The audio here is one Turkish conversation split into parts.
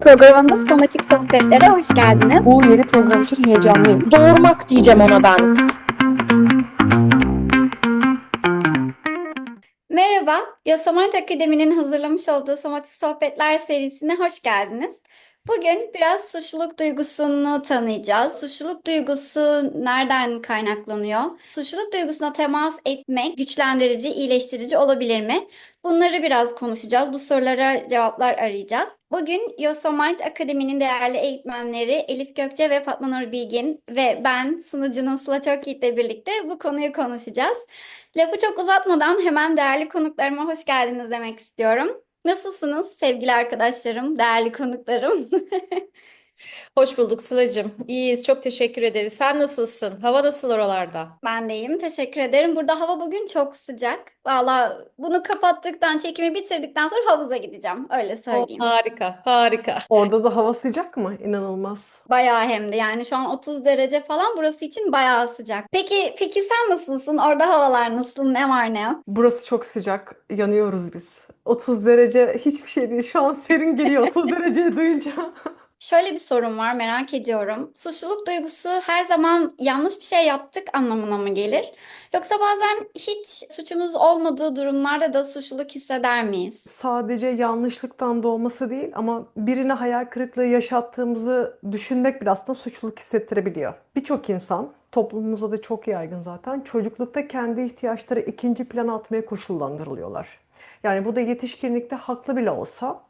Programımız Somatik Sohbetlere hoş geldiniz. Bu yeni program için heyecanlıyım. Doğurmak diyeceğim ona ben. Merhaba, Yosomat Akademi'nin hazırlamış olduğu Somatik Sohbetler serisine hoş geldiniz. Bugün biraz suçluluk duygusunu tanıyacağız. Suçluluk duygusu nereden kaynaklanıyor? Suçluluk duygusuna temas etmek güçlendirici, iyileştirici olabilir mi? Bunları biraz konuşacağız. Bu sorulara cevaplar arayacağız. Bugün Yosomind Akademi'nin değerli eğitmenleri Elif Gökçe ve Fatma Nur Bilgin ve ben sunucunun Sıla Çokyiğit'le birlikte bu konuyu konuşacağız. Lafı çok uzatmadan hemen değerli konuklarıma hoş geldiniz demek istiyorum. Nasılsınız sevgili arkadaşlarım, değerli konuklarım? Hoş bulduk Sıla'cığım. İyiyiz. Çok teşekkür ederiz. Sen nasılsın? Hava nasıl oralarda? Ben de iyiyim, teşekkür ederim. Burada hava bugün çok sıcak. Valla bunu kapattıktan, çekimi bitirdikten sonra havuza gideceğim. Öyle Oh, söyleyeyim. harika, harika. Orada da hava sıcak mı? İnanılmaz. Bayağı hem de yani şu an 30 derece falan burası için bayağı sıcak. Peki peki sen nasılsın? Orada havalar nasıl? Ne var ne yok? Burası çok sıcak. Yanıyoruz biz. 30 derece hiçbir şey değil. Şu an serin geliyor 30 dereceyi duyunca. Şöyle bir sorun var merak ediyorum. Suçluluk duygusu her zaman yanlış bir şey yaptık anlamına mı gelir? Yoksa bazen hiç suçumuz olmadığı durumlarda da suçluluk hisseder miyiz? Sadece yanlışlıktan doğması değil ama birine hayal kırıklığı yaşattığımızı düşünmek bile aslında suçluluk hissettirebiliyor. Birçok insan toplumumuzda da çok yaygın zaten çocuklukta kendi ihtiyaçları ikinci plana atmaya koşullandırılıyorlar. Yani bu da yetişkinlikte haklı bile olsa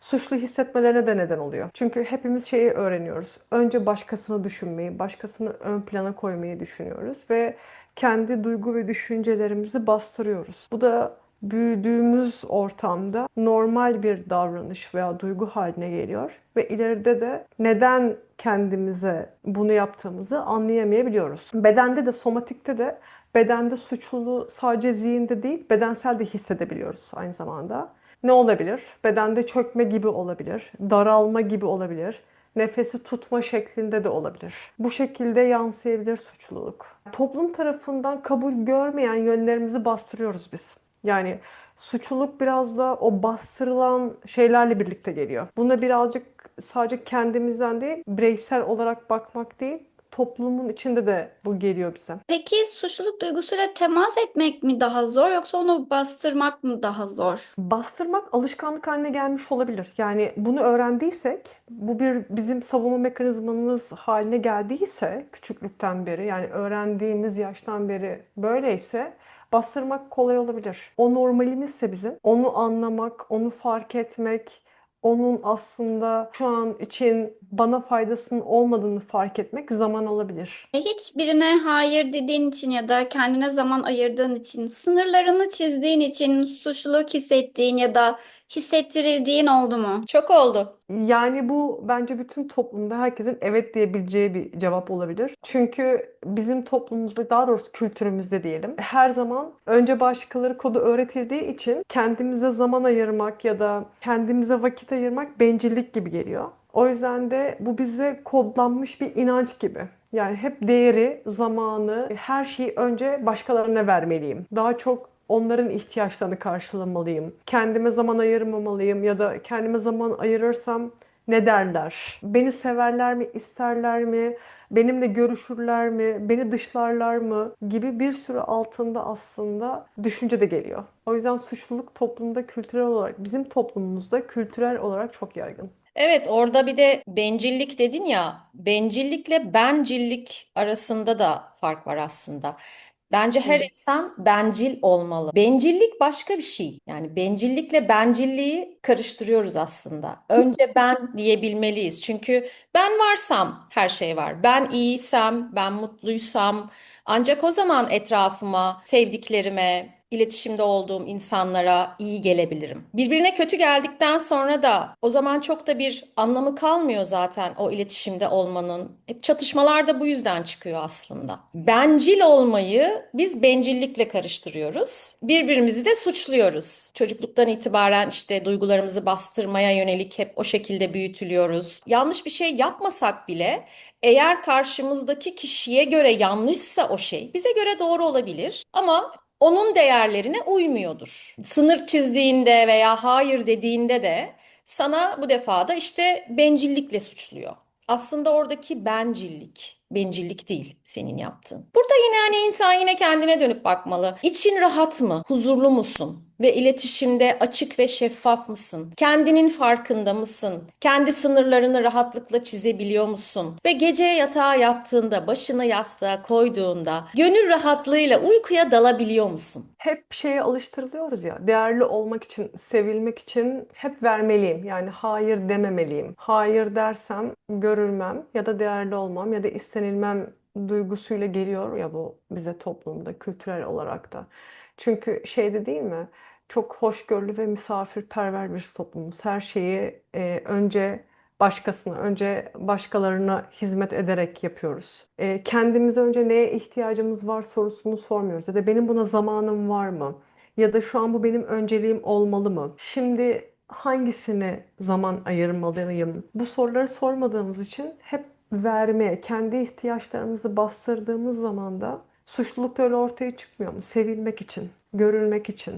suçlu hissetmelerine de neden oluyor. Çünkü hepimiz şeyi öğreniyoruz. Önce başkasını düşünmeyi, başkasını ön plana koymayı düşünüyoruz ve kendi duygu ve düşüncelerimizi bastırıyoruz. Bu da büyüdüğümüz ortamda normal bir davranış veya duygu haline geliyor ve ileride de neden kendimize bunu yaptığımızı anlayamayabiliyoruz. Bedende de somatikte de bedende suçluluğu sadece zihinde değil bedensel de hissedebiliyoruz aynı zamanda. Ne olabilir? Bedende çökme gibi olabilir, daralma gibi olabilir, nefesi tutma şeklinde de olabilir. Bu şekilde yansıyabilir suçluluk. Toplum tarafından kabul görmeyen yönlerimizi bastırıyoruz biz. Yani suçluluk biraz da o bastırılan şeylerle birlikte geliyor. Buna birazcık sadece kendimizden değil, bireysel olarak bakmak değil, toplumun içinde de bu geliyor bize. Peki suçluluk duygusuyla temas etmek mi daha zor yoksa onu bastırmak mı daha zor? Bastırmak alışkanlık haline gelmiş olabilir. Yani bunu öğrendiysek, bu bir bizim savunma mekanizmamız haline geldiyse küçüklükten beri, yani öğrendiğimiz yaştan beri böyleyse bastırmak kolay olabilir. O normalimizse bizim, onu anlamak, onu fark etmek, onun aslında şu an için bana faydasının olmadığını fark etmek zaman alabilir. E, Hiç birine hayır dediğin için ya da kendine zaman ayırdığın için, sınırlarını çizdiğin için suçluluk hissettiğin ya da hissettirildiğin oldu mu? Çok oldu. Yani bu bence bütün toplumda herkesin evet diyebileceği bir cevap olabilir. Çünkü bizim toplumumuzda daha doğrusu kültürümüzde diyelim her zaman önce başkaları kodu öğretildiği için kendimize zaman ayırmak ya da kendimize vakit ayırmak bencillik gibi geliyor. O yüzden de bu bize kodlanmış bir inanç gibi. Yani hep değeri, zamanı, her şeyi önce başkalarına vermeliyim. Daha çok onların ihtiyaçlarını karşılamalıyım. Kendime zaman ayırmamalıyım ya da kendime zaman ayırırsam ne derler? Beni severler mi, isterler mi? Benimle görüşürler mi? Beni dışlarlar mı? Gibi bir sürü altında aslında düşünce de geliyor. O yüzden suçluluk toplumda kültürel olarak, bizim toplumumuzda kültürel olarak çok yaygın. Evet, orada bir de bencillik dedin ya, bencillikle bencillik arasında da fark var aslında. Bence her insan bencil olmalı. Bencillik başka bir şey. Yani bencillikle bencilliği karıştırıyoruz aslında. Önce ben diyebilmeliyiz. Çünkü ben varsam her şey var. Ben iyiysem, ben mutluysam ancak o zaman etrafıma, sevdiklerime, iletişimde olduğum insanlara iyi gelebilirim. Birbirine kötü geldikten sonra da o zaman çok da bir anlamı kalmıyor zaten o iletişimde olmanın. Hep çatışmalar da bu yüzden çıkıyor aslında. Bencil olmayı biz bencillikle karıştırıyoruz. Birbirimizi de suçluyoruz. Çocukluktan itibaren işte duygularımızı bastırmaya yönelik hep o şekilde büyütülüyoruz. Yanlış bir şey yapmasak bile eğer karşımızdaki kişiye göre yanlışsa o şey bize göre doğru olabilir ama onun değerlerine uymuyordur. Sınır çizdiğinde veya hayır dediğinde de sana bu defa da işte bencillikle suçluyor. Aslında oradaki bencillik, bencillik değil senin yaptığın. Burada yine hani insan yine kendine dönüp bakmalı. İçin rahat mı? Huzurlu musun? Ve iletişimde açık ve şeffaf mısın? Kendinin farkında mısın? Kendi sınırlarını rahatlıkla çizebiliyor musun? Ve gece yatağa yattığında, başını yastığa koyduğunda gönül rahatlığıyla uykuya dalabiliyor musun? Hep şeye alıştırılıyoruz ya, değerli olmak için, sevilmek için hep vermeliyim. Yani hayır dememeliyim. Hayır dersem görülmem ya da değerli olmam ya da istenilmem duygusuyla geliyor ya bu bize toplumda, kültürel olarak da. Çünkü şeyde değil mi? Çok hoşgörülü ve misafirperver bir toplumuz. Her şeyi e, önce başkasına, önce başkalarına hizmet ederek yapıyoruz. E, kendimize önce neye ihtiyacımız var sorusunu sormuyoruz. Ya da benim buna zamanım var mı? Ya da şu an bu benim önceliğim olmalı mı? Şimdi hangisine zaman ayırmalıyım? Bu soruları sormadığımız için hep vermeye, kendi ihtiyaçlarımızı bastırdığımız zaman da suçluluk da öyle ortaya çıkmıyor mu? Sevilmek için, görülmek için.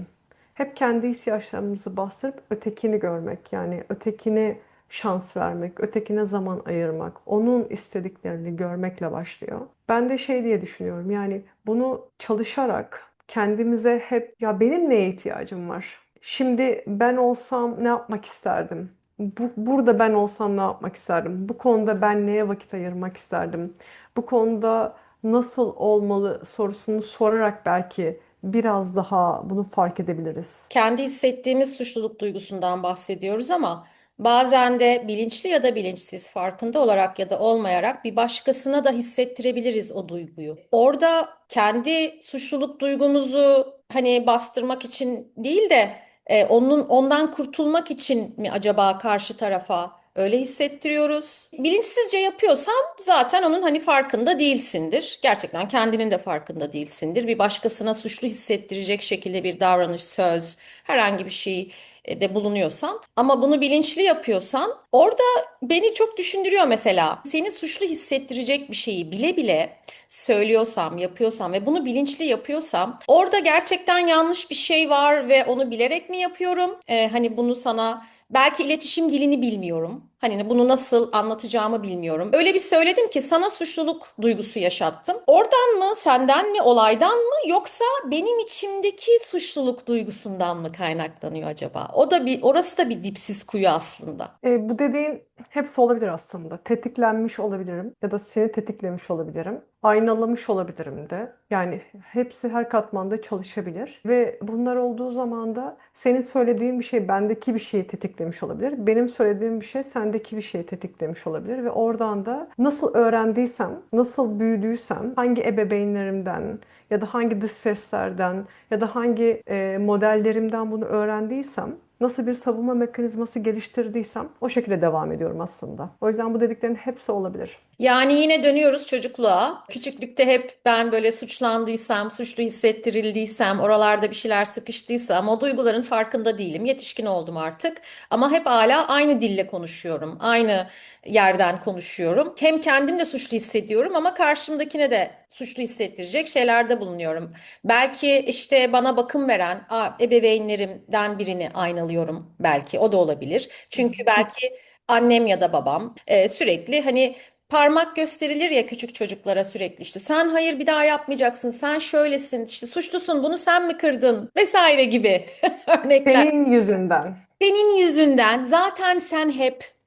Hep kendi ihtiyaçlarımızı bastırıp ötekini görmek, yani ötekini şans vermek, ötekine zaman ayırmak, onun istediklerini görmekle başlıyor. Ben de şey diye düşünüyorum, yani bunu çalışarak kendimize hep ya benim neye ihtiyacım var? Şimdi ben olsam ne yapmak isterdim? Bu, burada ben olsam ne yapmak isterdim? Bu konuda ben neye vakit ayırmak isterdim? Bu konuda nasıl olmalı sorusunu sorarak belki biraz daha bunu fark edebiliriz. Kendi hissettiğimiz suçluluk duygusundan bahsediyoruz ama bazen de bilinçli ya da bilinçsiz, farkında olarak ya da olmayarak bir başkasına da hissettirebiliriz o duyguyu. Orada kendi suçluluk duygumuzu hani bastırmak için değil de e, onun ondan kurtulmak için mi acaba karşı tarafa öyle hissettiriyoruz? Bilinçsizce yapıyorsan zaten onun hani farkında değilsindir. Gerçekten kendinin de farkında değilsindir. Bir başkasına suçlu hissettirecek şekilde bir davranış, söz, herhangi bir şey e, de bulunuyorsan ama bunu bilinçli yapıyorsan orada beni çok düşündürüyor mesela. Seni suçlu hissettirecek bir şeyi bile bile söylüyorsam, yapıyorsam ve bunu bilinçli yapıyorsam orada gerçekten yanlış bir şey var ve onu bilerek mi yapıyorum? Ee, hani bunu sana belki iletişim dilini bilmiyorum. Hani bunu nasıl anlatacağımı bilmiyorum. Öyle bir söyledim ki sana suçluluk duygusu yaşattım. Oradan mı, senden mi, olaydan mı yoksa benim içimdeki suçluluk duygusundan mı kaynaklanıyor acaba? O da bir, orası da bir dipsiz kuyu aslında. E, bu dediğin hepsi olabilir aslında. Tetiklenmiş olabilirim ya da seni tetiklemiş olabilirim. Aynalamış olabilirim de. Yani hepsi her katmanda çalışabilir. Ve bunlar olduğu zaman da senin söylediğin bir şey bendeki bir şeyi tetiklemiş olabilir. Benim söylediğim bir şey sendeki bir şeyi tetiklemiş olabilir. Ve oradan da nasıl öğrendiysem, nasıl büyüdüysem, hangi ebeveynlerimden ya da hangi dış seslerden ya da hangi e, modellerimden bunu öğrendiysem nasıl bir savunma mekanizması geliştirdiysem o şekilde devam ediyorum aslında. O yüzden bu dediklerin hepsi olabilir. Yani yine dönüyoruz çocukluğa. Küçüklükte hep ben böyle suçlandıysam, suçlu hissettirildiysem, oralarda bir şeyler sıkıştıysam o duyguların farkında değilim. Yetişkin oldum artık ama hep hala aynı dille konuşuyorum. Aynı yerden konuşuyorum. Hem kendim de suçlu hissediyorum ama karşımdakine de suçlu hissettirecek şeylerde bulunuyorum. Belki işte bana bakım veren aa, ebeveynlerimden birini aynalıyorum belki. O da olabilir. Çünkü belki annem ya da babam e, sürekli hani parmak gösterilir ya küçük çocuklara sürekli işte sen hayır bir daha yapmayacaksın sen şöylesin işte suçlusun bunu sen mi kırdın vesaire gibi örnekler. Senin yüzünden. Senin yüzünden zaten sen hep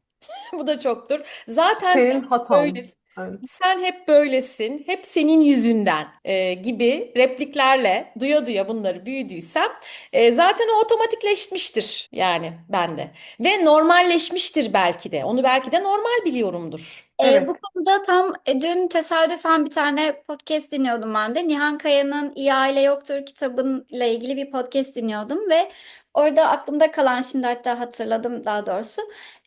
bu da çoktur. Zaten Senin sen hatan. böylesin. Evet. Sen hep böylesin, hep senin yüzünden e, gibi repliklerle duya duya bunları büyüdüysem e, zaten o otomatikleşmiştir yani bende. Ve normalleşmiştir belki de. Onu belki de normal biliyorumdur. Ee, Evet. bu konuda tam e, dün tesadüfen bir tane podcast dinliyordum ben de. Nihan Kaya'nın İyi Aile Yoktur kitabıyla ilgili bir podcast dinliyordum ve orada aklımda kalan şimdi hatta hatırladım daha doğrusu.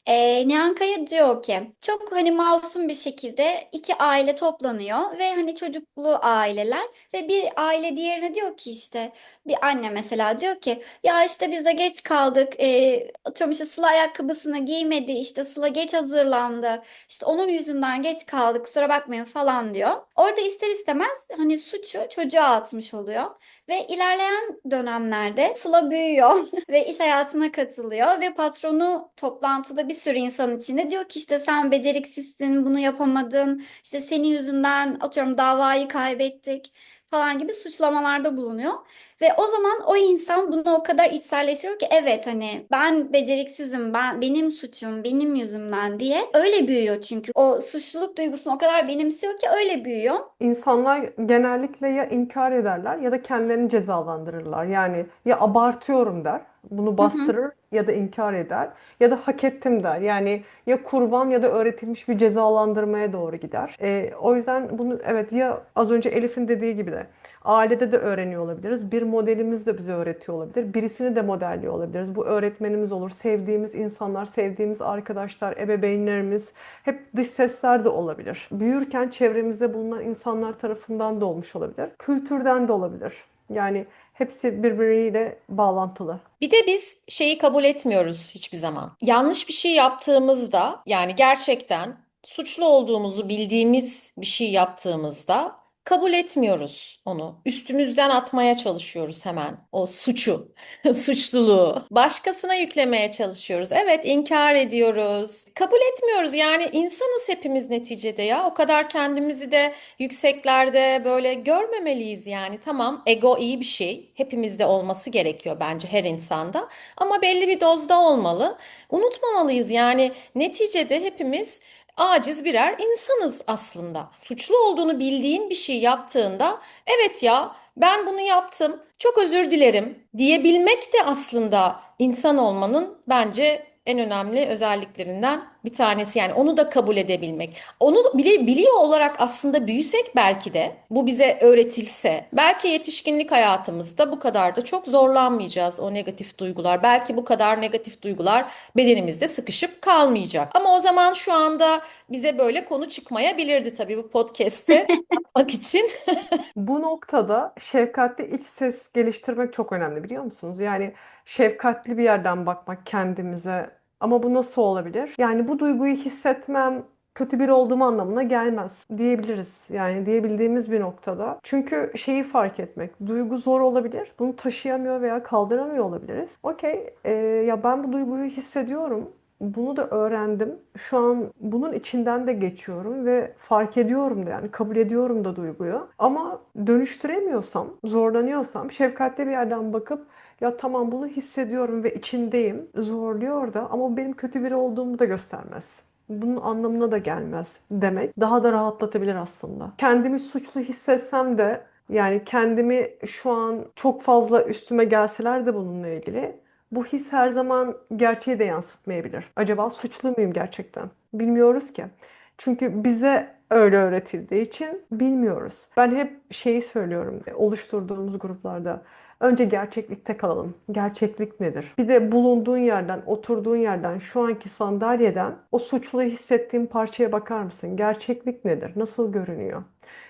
E, Nihan diyor ki çok hani masum bir şekilde iki aile toplanıyor ve hani çocuklu aileler ve bir aile diğerine diyor ki işte bir anne mesela diyor ki ya işte biz de geç kaldık e, atıyorum işte Sıla ayakkabısını giymedi işte Sıla geç hazırlandı işte onun yüzünden geç kaldık kusura bakmayın falan diyor. Orada ister istemez hani suçu çocuğa atmış oluyor. Ve ilerleyen dönemlerde Sıla büyüyor ve iş hayatına katılıyor ve patronu toplantıda bir sürü insan içinde diyor ki işte sen beceriksizsin, bunu yapamadın, işte senin yüzünden atıyorum davayı kaybettik falan gibi suçlamalarda bulunuyor. Ve o zaman o insan bunu o kadar içselleştiriyor ki evet hani ben beceriksizim, ben benim suçum, benim yüzümden diye öyle büyüyor çünkü o suçluluk duygusunu o kadar benimsiyor ki öyle büyüyor. İnsanlar genellikle ya inkar ederler ya da kendilerini cezalandırırlar. Yani ya abartıyorum der, bunu Hı hı. bastırır ya da inkar eder ya da hak ettim der. Yani ya kurban ya da öğretilmiş bir cezalandırmaya doğru gider. Ee, o yüzden bunu evet ya az önce Elif'in dediği gibi de ailede de öğreniyor olabiliriz. Bir modelimiz de bize öğretiyor olabilir. Birisini de modelliyor olabiliriz. Bu öğretmenimiz olur, sevdiğimiz insanlar, sevdiğimiz arkadaşlar, ebeveynlerimiz, hep dış sesler de olabilir. Büyürken çevremizde bulunan insanlar tarafından da olmuş olabilir. Kültürden de olabilir. Yani hepsi birbiriyle bağlantılı. Bir de biz şeyi kabul etmiyoruz hiçbir zaman. Yanlış bir şey yaptığımızda yani gerçekten suçlu olduğumuzu bildiğimiz bir şey yaptığımızda kabul etmiyoruz onu. Üstümüzden atmaya çalışıyoruz hemen o suçu, suçluluğu. Başkasına yüklemeye çalışıyoruz. Evet, inkar ediyoruz. Kabul etmiyoruz. Yani insanız hepimiz neticede ya. O kadar kendimizi de yükseklerde böyle görmemeliyiz yani. Tamam, ego iyi bir şey. Hepimizde olması gerekiyor bence her insanda. Ama belli bir dozda olmalı. Unutmamalıyız yani neticede hepimiz aciz birer insanız aslında. Suçlu olduğunu bildiğin bir şey yaptığında evet ya ben bunu yaptım çok özür dilerim diyebilmek de aslında insan olmanın bence en önemli özelliklerinden bir tanesi. Yani onu da kabul edebilmek. Onu bile biliyor olarak aslında büyüsek belki de bu bize öğretilse belki yetişkinlik hayatımızda bu kadar da çok zorlanmayacağız o negatif duygular. Belki bu kadar negatif duygular bedenimizde sıkışıp kalmayacak. Ama o zaman şu anda bize böyle konu çıkmayabilirdi tabii bu podcast'te yapmak için. Bu noktada şefkatli iç ses geliştirmek çok önemli biliyor musunuz? Yani şefkatli bir yerden bakmak kendimize. Ama bu nasıl olabilir? Yani bu duyguyu hissetmem kötü biri olduğum anlamına gelmez diyebiliriz. Yani diyebildiğimiz bir noktada. Çünkü şeyi fark etmek. Duygu zor olabilir. Bunu taşıyamıyor veya kaldıramıyor olabiliriz. Okey, e, ya ben bu duyguyu hissediyorum. Bunu da öğrendim. Şu an bunun içinden de geçiyorum ve fark ediyorum da yani kabul ediyorum da duyguyu. Ama dönüştüremiyorsam, zorlanıyorsam şefkatli bir yerden bakıp ya tamam bunu hissediyorum ve içindeyim. Zorluyor da ama benim kötü biri olduğumu da göstermez. Bunun anlamına da gelmez demek daha da rahatlatabilir aslında. Kendimi suçlu hissetsem de yani kendimi şu an çok fazla üstüme gelseler de bununla ilgili bu his her zaman gerçeği de yansıtmayabilir. Acaba suçlu muyum gerçekten? Bilmiyoruz ki. Çünkü bize öyle öğretildiği için bilmiyoruz. Ben hep şeyi söylüyorum oluşturduğumuz gruplarda. Önce gerçeklikte kalalım. Gerçeklik nedir? Bir de bulunduğun yerden, oturduğun yerden, şu anki sandalyeden o suçlu hissettiğin parçaya bakar mısın? Gerçeklik nedir? Nasıl görünüyor?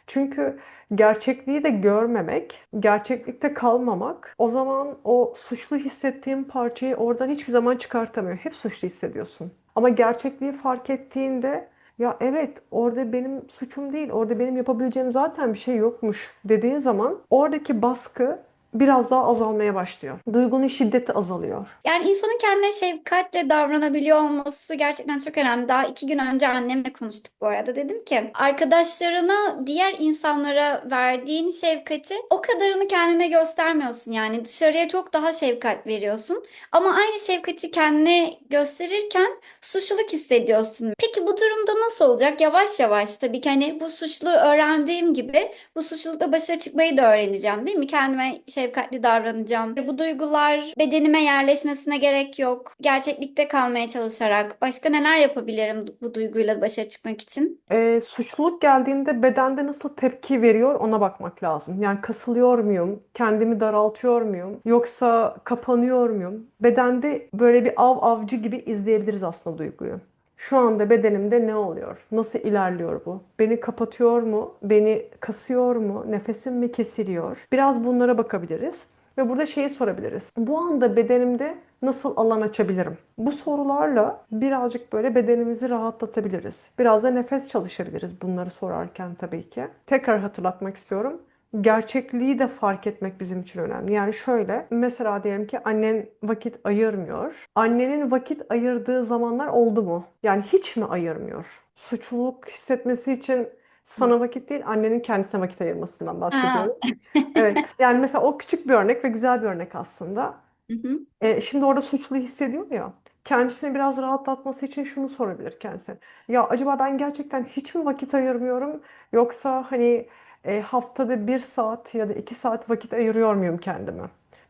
Çünkü gerçekliği de görmemek, gerçeklikte kalmamak o zaman o suçlu hissettiğin parçayı oradan hiçbir zaman çıkartamıyor. Hep suçlu hissediyorsun. Ama gerçekliği fark ettiğinde ya evet orada benim suçum değil, orada benim yapabileceğim zaten bir şey yokmuş dediğin zaman oradaki baskı biraz daha azalmaya başlıyor. Duygunun şiddeti azalıyor. Yani insanın kendine şefkatle davranabiliyor olması gerçekten çok önemli. Daha iki gün önce annemle konuştuk bu arada. Dedim ki arkadaşlarına, diğer insanlara verdiğin şefkati o kadarını kendine göstermiyorsun. Yani dışarıya çok daha şefkat veriyorsun. Ama aynı şefkati kendine gösterirken suçluluk hissediyorsun. Peki bu durumda nasıl olacak? Yavaş yavaş tabii ki hani bu suçluluğu öğrendiğim gibi bu suçlulukla başa çıkmayı da öğreneceğim değil mi? Kendime şefkat şefkatli davranacağım. Bu duygular bedenime yerleşmesine gerek yok. Gerçeklikte kalmaya çalışarak başka neler yapabilirim bu duyguyla başa çıkmak için? Ee, suçluluk geldiğinde bedende nasıl tepki veriyor ona bakmak lazım. Yani kasılıyor muyum? Kendimi daraltıyor muyum? Yoksa kapanıyor muyum? Bedende böyle bir av avcı gibi izleyebiliriz aslında duyguyu. Şu anda bedenimde ne oluyor? Nasıl ilerliyor bu? Beni kapatıyor mu? Beni kasıyor mu? Nefesim mi kesiliyor? Biraz bunlara bakabiliriz. Ve burada şeyi sorabiliriz. Bu anda bedenimde nasıl alan açabilirim? Bu sorularla birazcık böyle bedenimizi rahatlatabiliriz. Biraz da nefes çalışabiliriz bunları sorarken tabii ki. Tekrar hatırlatmak istiyorum. Gerçekliği de fark etmek bizim için önemli. Yani şöyle, mesela diyelim ki annen vakit ayırmıyor. Annenin vakit ayırdığı zamanlar oldu mu? Yani hiç mi ayırmıyor? Suçluluk hissetmesi için sana vakit değil, annenin kendisine vakit ayırmasından bahsediyorum. Evet, yani mesela o küçük bir örnek ve güzel bir örnek aslında. hı hı. E, şimdi orada suçlu hissediyor ya. Kendisini biraz rahatlatması için şunu sorabilir kendisine. Ya acaba ben gerçekten hiç mi vakit ayırmıyorum? Yoksa hani e, haftada bir saat ya da iki saat vakit ayırıyor muyum kendime?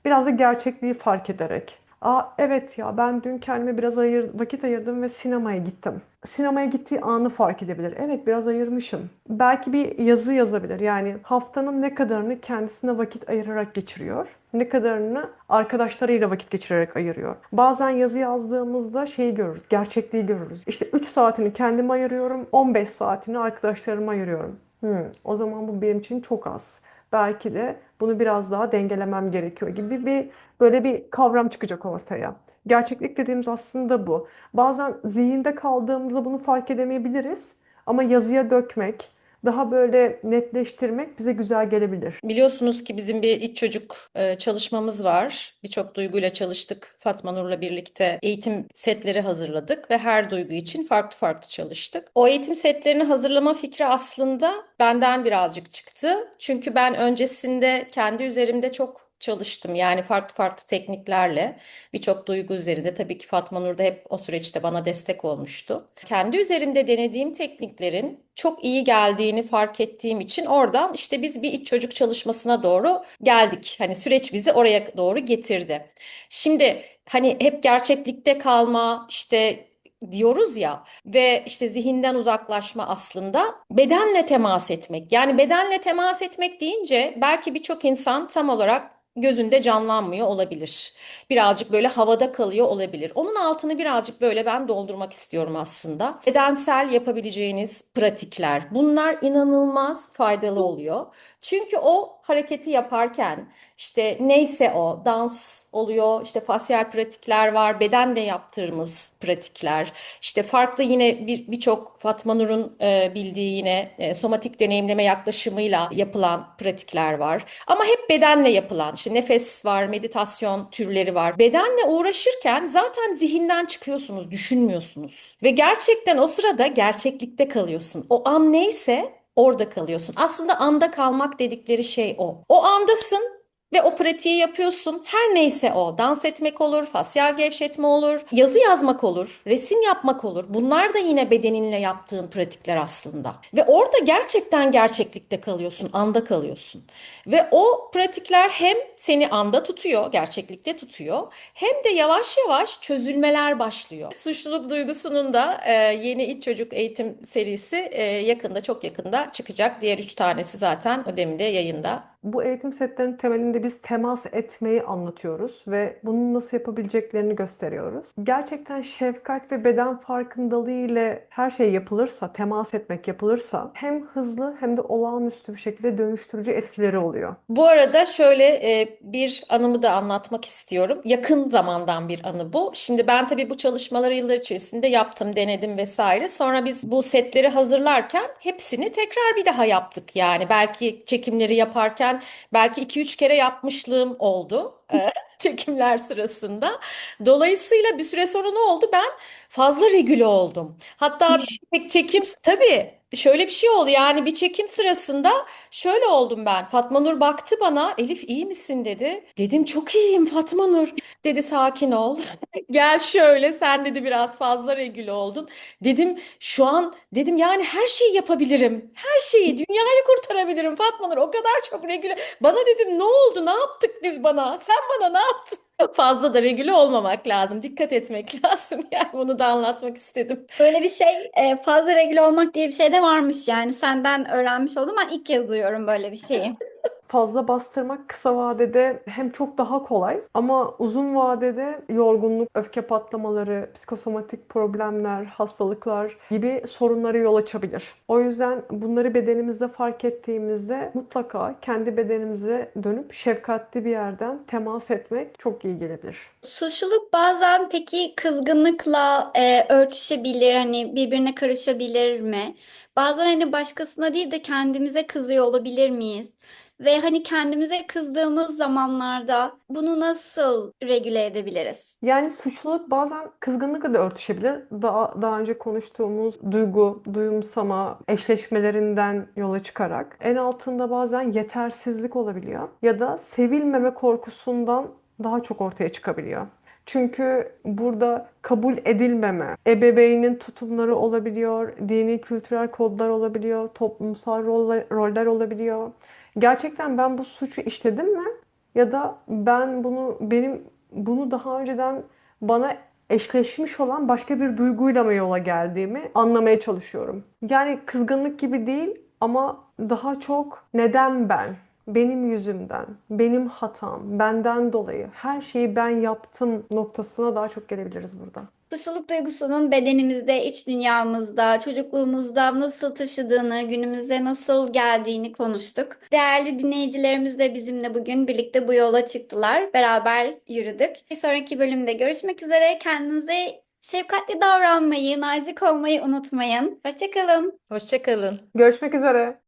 Biraz da gerçekliği fark ederek. Aa evet ya ben dün kendime biraz ayır, vakit ayırdım ve sinemaya gittim. Sinemaya gittiği anı fark edebilir. Evet biraz ayırmışım. Belki bir yazı yazabilir. Yani haftanın ne kadarını kendisine vakit ayırarak geçiriyor. Ne kadarını arkadaşlarıyla vakit geçirerek ayırıyor. Bazen yazı yazdığımızda şeyi görürüz, gerçekliği görürüz. İşte 3 saatini kendime ayırıyorum, 15 saatini arkadaşlarıma ayırıyorum. Hmm, o zaman bu benim için çok az. Belki de bunu biraz daha dengelemem gerekiyor gibi bir böyle bir kavram çıkacak ortaya. Gerçeklik dediğimiz aslında bu. Bazen zihinde kaldığımızda bunu fark edemeyebiliriz ama yazıya dökmek, daha böyle netleştirmek bize güzel gelebilir. Biliyorsunuz ki bizim bir iç çocuk e, çalışmamız var. Birçok duyguyla çalıştık. Fatma Nur'la birlikte eğitim setleri hazırladık ve her duygu için farklı farklı çalıştık. O eğitim setlerini hazırlama fikri aslında benden birazcık çıktı. Çünkü ben öncesinde kendi üzerimde çok çalıştım. Yani farklı farklı tekniklerle birçok duygu üzerinde tabii ki Fatma Nur da hep o süreçte bana destek olmuştu. Kendi üzerimde denediğim tekniklerin çok iyi geldiğini fark ettiğim için oradan işte biz bir iç çocuk çalışmasına doğru geldik. Hani süreç bizi oraya doğru getirdi. Şimdi hani hep gerçeklikte kalma işte diyoruz ya ve işte zihinden uzaklaşma aslında bedenle temas etmek. Yani bedenle temas etmek deyince belki birçok insan tam olarak gözünde canlanmıyor olabilir. Birazcık böyle havada kalıyor olabilir. Onun altını birazcık böyle ben doldurmak istiyorum aslında. Bedensel yapabileceğiniz pratikler. Bunlar inanılmaz faydalı oluyor. Çünkü o hareketi yaparken işte neyse o dans oluyor, işte fasyal pratikler var, bedenle yaptığımız pratikler. İşte farklı yine bir birçok Fatma Nur'un e, bildiği yine e, somatik deneyimleme yaklaşımıyla yapılan pratikler var. Ama hep bedenle yapılan, işte nefes var, meditasyon türleri var. Bedenle uğraşırken zaten zihinden çıkıyorsunuz, düşünmüyorsunuz. Ve gerçekten o sırada gerçeklikte kalıyorsun. O an neyse orada kalıyorsun. Aslında anda kalmak dedikleri şey o. O andasın ve o pratiği yapıyorsun. Her neyse o. Dans etmek olur, fasyal gevşetme olur, yazı yazmak olur, resim yapmak olur. Bunlar da yine bedeninle yaptığın pratikler aslında. Ve orada gerçekten gerçeklikte kalıyorsun, anda kalıyorsun. Ve o pratikler hem seni anda tutuyor, gerçeklikte tutuyor, hem de yavaş yavaş çözülmeler başlıyor. Suçluluk duygusunun da e, yeni iç çocuk eğitim serisi e, yakında, çok yakında çıkacak. Diğer üç tanesi zaten Ödem'de yayında. Bu eğitim setlerinin temelinde biz temas etmeyi anlatıyoruz ve bunun nasıl yapabileceklerini gösteriyoruz. Gerçekten şefkat ve beden farkındalığı ile her şey yapılırsa, temas etmek yapılırsa hem hızlı hem de olağanüstü bir şekilde dönüştürücü etkileri oluyor. Bu arada şöyle e, bir anımı da anlatmak istiyorum. Yakın zamandan bir anı bu. Şimdi ben tabii bu çalışmaları yıllar içerisinde yaptım, denedim vesaire. Sonra biz bu setleri hazırlarken hepsini tekrar bir daha yaptık. Yani belki çekimleri yaparken belki 2-3 kere yapmışlığım oldu. e, çekimler sırasında. Dolayısıyla bir süre sonra ne oldu? Ben fazla regüle oldum. Hatta bir çekim tabii şöyle bir şey oldu yani bir çekim sırasında şöyle oldum ben. Fatma Nur baktı bana Elif iyi misin dedi. Dedim çok iyiyim Fatma Nur. Dedi sakin ol. Gel şöyle sen dedi biraz fazla regüle oldun. Dedim şu an dedim yani her şeyi yapabilirim. Her şeyi dünyayı kurtarabilirim Fatma Nur. O kadar çok regüle. Bana dedim ne oldu ne yaptık biz bana? Sen bana ne yaptın? Fazla da regüle olmamak lazım. Dikkat etmek lazım. Yani bunu da anlatmak istedim. Böyle bir şey e, fazla regl olmak diye bir şey de varmış yani senden öğrenmiş oldum. Ben ilk kez duyuyorum böyle bir şeyi. Fazla bastırmak kısa vadede hem çok daha kolay ama uzun vadede yorgunluk, öfke patlamaları, psikosomatik problemler, hastalıklar gibi sorunlara yol açabilir. O yüzden bunları bedenimizde fark ettiğimizde mutlaka kendi bedenimize dönüp şefkatli bir yerden temas etmek çok iyi gelebilir. Suçluluk bazen peki kızgınlıkla e, örtüşebilir, hani birbirine karışabilir mi? Bazen hani başkasına değil de kendimize kızıyor olabilir miyiz? Ve hani kendimize kızdığımız zamanlarda bunu nasıl regüle edebiliriz? Yani suçluluk bazen kızgınlıkla da örtüşebilir. Daha, daha önce konuştuğumuz duygu, duyumsama eşleşmelerinden yola çıkarak en altında bazen yetersizlik olabiliyor ya da sevilmeme korkusundan daha çok ortaya çıkabiliyor. Çünkü burada kabul edilmeme, ebeveynin tutumları olabiliyor, dini kültürel kodlar olabiliyor, toplumsal roller, roller olabiliyor. Gerçekten ben bu suçu işledim mi? Ya da ben bunu benim bunu daha önceden bana eşleşmiş olan başka bir duyguyla mı yola geldiğimi anlamaya çalışıyorum. Yani kızgınlık gibi değil ama daha çok neden ben? Benim yüzümden, benim hatam, benden dolayı her şeyi ben yaptım noktasına daha çok gelebiliriz burada. Suçluluk duygusunun bedenimizde, iç dünyamızda, çocukluğumuzda nasıl taşıdığını, günümüze nasıl geldiğini konuştuk. Değerli dinleyicilerimiz de bizimle bugün birlikte bu yola çıktılar. Beraber yürüdük. Bir sonraki bölümde görüşmek üzere. Kendinize şefkatli davranmayı, nazik olmayı unutmayın. Hoşçakalın. Hoşça kalın. Görüşmek üzere.